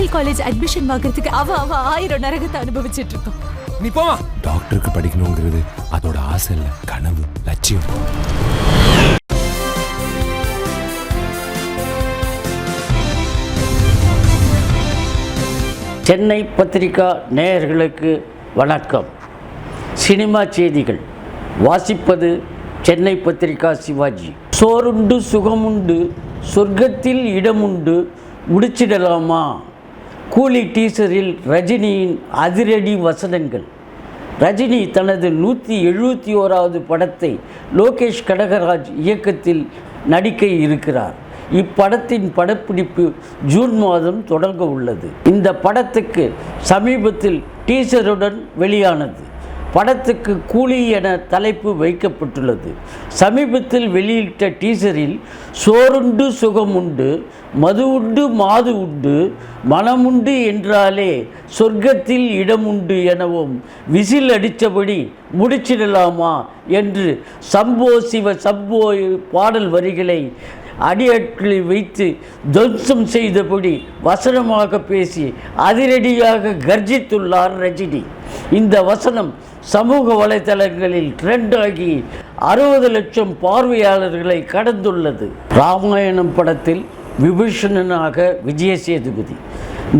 Medical college admission வாங்குறதுக்கு அவ அவ ஆயிரம் நரகத்தை அனுபவிச்சிட்டு இருக்கோம் நீ போமா டாக்டருக்கு படிக்கணுங்கிறது அதோட ஆசை இல்லை கனவு லட்சியம். சென்னை பத்திரிகா நேயர்களுக்கு வணக்கம். சினிமா செய்திகள். வாசிப்பது சென்னை பத்திரிகா சிவாஜி. சோறுண்டு சுகமுண்டு சொர்க்கத்தில் இடமுண்டு முடிச்சிடலாமா? கூலி டீசரில் ரஜினியின் அதிரடி வசனங்கள். ரஜினி தனது நூற்றி எழுபத்தி ஓராவது படத்தை லோகேஷ் கடகராஜ் இயக்கத்தில் நடிக்க இருக்கிறார். இப்படத்தின் படப்பிடிப்பு ஜூன் மாதம் தொடங்க உள்ளது. இந்த படத்துக்கு சமீபத்தில் டீசருடன் வெளியானது. படத்துக்கு கூலி என தலைப்பு வைக்கப்பட்டுள்ளது. சமீபத்தில் வெளியிட்ட டீசரில் சோறுண்டு சுகமுண்டு மது உண்டு மாது உண்டு மனமுண்டு என்றாலே சொர்க்கத்தில் இடமுண்டு எனவும் விசில் அடித்தபடி முடிச்சிடலாமா என்று சம்போ சிவ சம்போ பாடல் வரிகளை அடியாட்களை வைத்து துவம்சம் செய்தபடி வசனமாக பேசி அதிரடியாக கர்ஜித்துள்ளார் ரஜினி. இந்த வசனம் சமூக வலைதளங்களில் ட்ரெண்ட் ஆகி அறுபது லட்சம் பார்வையாளர்களை கடந்துள்ளது. ராமாயணம் படத்தில் விபீஷணனாக விஜய சேதுபதி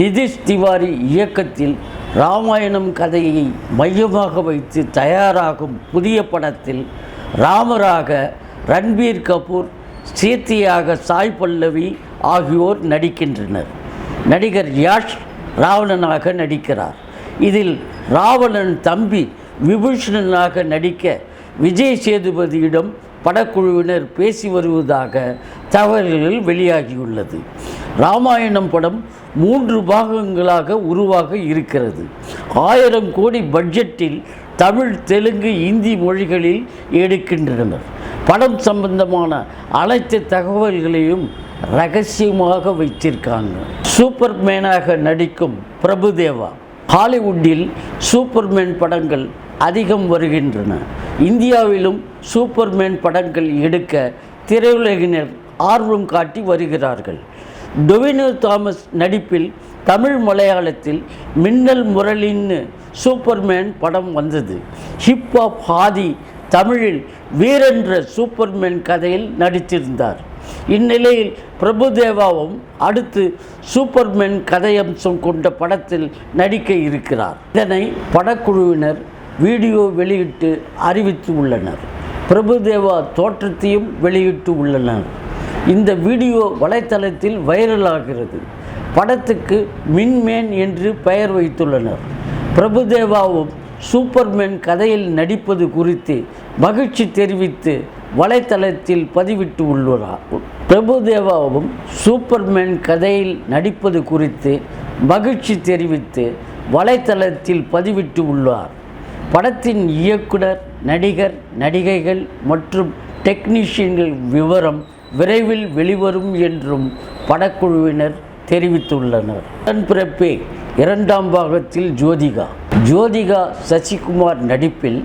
நிதிஷ் திவாரி இயக்கத்தில் ராமாயணம் கதையை மையமாக வைத்து தயாராகும் புதிய படத்தில் ராமராக ரன்பீர் கபூர் சீர்த்தியாக சாய் பல்லவி ஆகியோர் நடிக்கின்றனர். நடிகர் யாஷ் ராவணனாக நடிக்கிறார். இதில் ராவணன் தம்பி விபூஷணனாக நடிக்க விஜய் சேதுபதியிடம் படக்குழுவினர் பேசி வருவதாக தகவல்கள் வெளியாகியுள்ளது. ராமாயணம் படம் மூன்று பாகங்களாக உருவாக இருக்கிறது. ஆயிரம் கோடி பட்ஜெட்டில் தமிழ் தெலுங்கு இந்தி மொழிகளில் எடுக்கின்றனர். படம் சம்பந்தமான அனைத்து தகவல்களையும் ரகசியமாக வைத்திருக்காங்க. சூப்பர்மேனாக நடிக்கும் பிரபுதேவா ஹாலிவுட்டில் சூப்பர்மேன் படங்கள் அதிகம் வருகின்றன. இந்தியாவிலும் சூப்பர்மேன் படங்கள் எடுக்க திரையுலகினர் ஆர்வம் காட்டி வருகிறார்கள். டொவினோ தாமஸ் நடிப்பில் தமிழ் மலையாளத்தில் மின்னல் முரளின்னு சூப்பர்மேன் படம் வந்தது. ஹிப்ஹாப் ஹாதி தமிழில் வீரென்ற சூப்பர்மேன் கதையில் நடித்திருந்தார். இந்நிலையில் பிரபுதேவாவும் அடுத்து சூப்பர்மேன் கதையம்சம் கொண்ட படத்தில் நடிக்க இருக்கிறார். இதனை படக்குழுவினர் வீடியோ வெளியிட்டு அறிவித்து உள்ளனர். பிரபுதேவா தோற்றத்தையும் வெளியிட்டு உள்ளனர். இந்த வீடியோ வலைத்தளத்தில் வைரலாகிறது. படத்துக்கு மின்மேன் என்று பெயர் வைத்துள்ளனர். பிரபுதேவாவும் சூப்பர்மேன் கதையில் நடிப்பது குறித்து மகிழ்ச்சி தெரிவித்து வலைத்தளத்தில் பதிவிட்டு உள்ளார். பிரபுதேவாவும் சூப்பர்மேன் கதையில் நடிப்பது குறித்து மகிழ்ச்சி தெரிவித்து வலைத்தளத்தில் பதிவிட்டு உள்ளார். படத்தின் இயக்குனர் நடிகர் நடிகைகள் மற்றும் டெக்னீஷியன்கள் விவரம் விரைவில் வெளிவரும் என்றும் படக்குழுவினர் தெரிவித்துள்ளனர். உடன்பிறப்பே இரண்டாம் பாகத்தில் ஜோதிகா. ஜோதிகா சசிகுமார் நடிப்பில்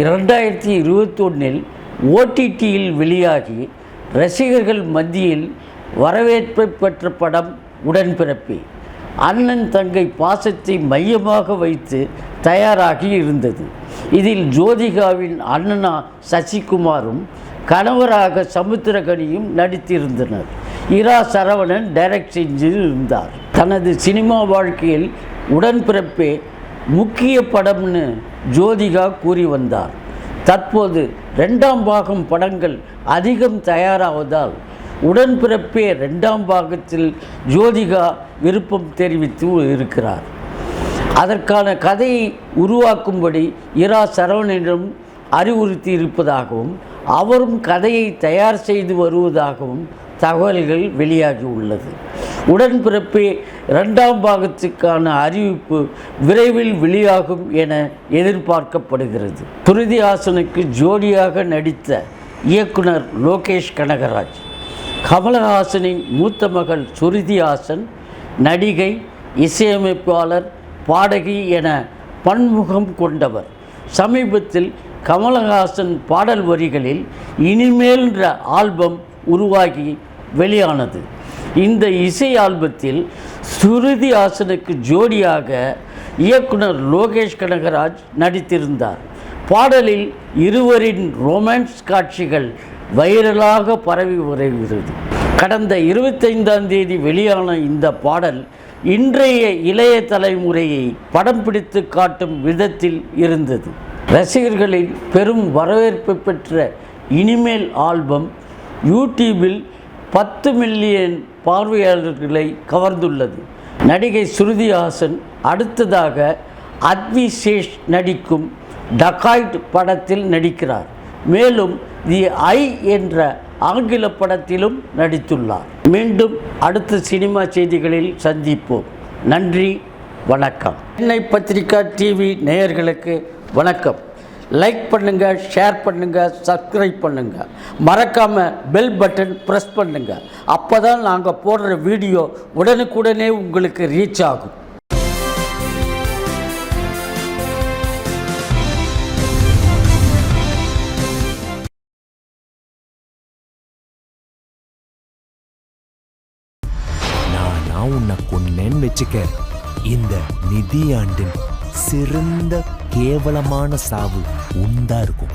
இரண்டாயிரத்தி இருபத்தொன்னில் ஓடிடியில் வெளியாகி ரசிகர்கள் மத்தியில் வரவேற்பை பெற்ற படம் உடன்பிறப்பே அண்ணன் தங்கை பாசத்தை மையமாக வைத்து தயாராகி இருந்தது. இதில் ஜோதிகாவின் அண்ணனா சசிகுமாரும் கணவராக சமுத்திரகனியும் நடித்திருந்தனர். இரா சரவணன் டைரக்ட் செஞ்சு இருந்தார். தனது சினிமா வாழ்க்கையில் உடன்பிறப்பே முக்கிய படம்னு ஜோதிகா கூறி வந்தார். தற்போது ரெண்டாம் பாகம் படங்கள் அதிகம் தயாராவதால் உடன்பிறப்பே ரெண்டாம் பாகத்தில் ஜோதிகா விருப்பம் தெரிவித்து இருக்கிறார். அதற்கான கதையை உருவாக்கும்படி இரா சரவணனிடம் அறிவுறுத்தி இருப்பதாகவும் அவரும் கதையை தயார் செய்து வருவதாகவும் தகவல்கள் வெளியாகி உள்ளது. உடன்பிறப்பே இரண்டாம் பாகத்துக்கான அறிவிப்பு விரைவில் வெளியாகும் என எதிர்பார்க்கப்படுகிறது. துருதி ஹாசனுக்கு ஜோடியாக நடித்த இயக்குனர் லோகேஷ் கனகராஜ் கமலஹாசனின் மூத்த மகள் சுருதி ஹாசன் நடிகை இசையமைப்பாளர் பாடகி என பன்முகம் கொண்டவர். சமீபத்தில் கமலஹாசன் பாடல் வரிகளில் இனிமேல்ன்ற ஆல்பம் உருவாகி வெளியானது. இந்த இசை ஆல்பத்தில் சுருதி ஹாசனுக்கு ஜோடியாக இயக்குனர் லோகேஷ் கனகராஜ் நடித்திருந்தார். பாடலில் இருவரின் ரொமான்ஸ் காட்சிகள் வைரலாக பரவி வருகிறது கடந்த இருபத்தைந்தாம் தேதி வெளியான இந்த பாடல் இன்றைய இளைய தலைமுறையை படம் பிடித்து காட்டும் விதத்தில் இருந்தது. ரசிகர்களில் பெரும் வரவேற்பு பெற்ற இனிமேல் ஆல்பம் யூடியூபில் பத்து மில்லியன் பார்வையாளர்களை கவர்ந்துள்ளது. நடிகை ஸ்ருதி ஹாசன் அடுத்ததாக அத்வி சேஷ் நடிக்கும் டகாய்ட் படத்தில் நடிக்கிறார். மேலும் தி ஐ என்ற ஆங்கில படத்திலும் நடித்துள்ளார். மீண்டும் அடுத்த சினிமா செய்திகளில் சந்திப்போம். நன்றி வணக்கம். சென்னை பத்திரிகா டிவி நேயர்களுக்கு வணக்கம். லைக் பண்ணுங்கள் ஷேர் பண்ணுங்கள் சப்ஸ்கிரைப் பண்ணுங்கள் மறக்காமல் பெல் பட்டன் ப்ரெஸ் பண்ணுங்கள் அப்போ தான் நாங்கள் போடுற வீடியோ உடனுக்குடனே உங்களுக்கு ரீச் ஆகும். நான் நான் உன்னை கொன்னேன்னு வச்சுக்க இந்த நிதியாண்டின் சிறந்த கேவலமான சாவு உண்டா இருக்கும்.